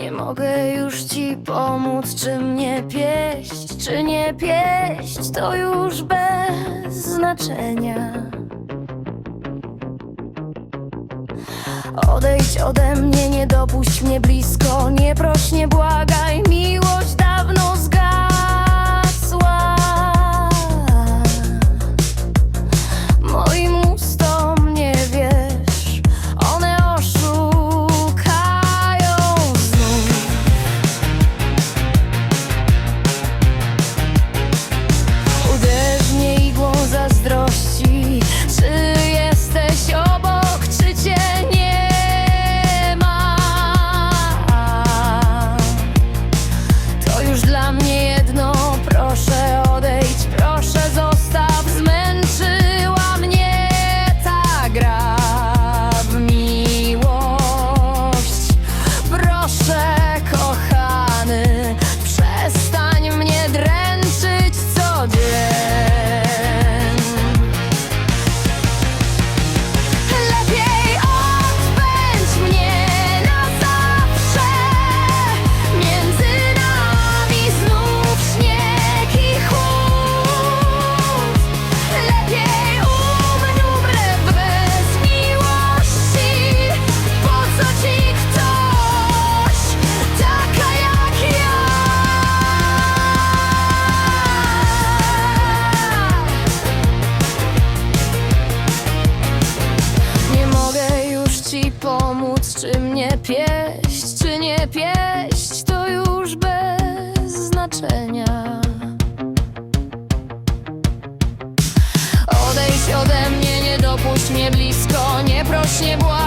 Nie mogę już ci pomóc, czy mnie pieść, czy nie pieść To już bez znaczenia. Odejdź ode mnie, nie dopuść mnie blisko, nie proś, nie pomóc, czy mnie pieść, czy nie pieść, to już bez znaczenia. Odejdź ode mnie, nie dopuść mnie blisko, nie proś, nie błagaj.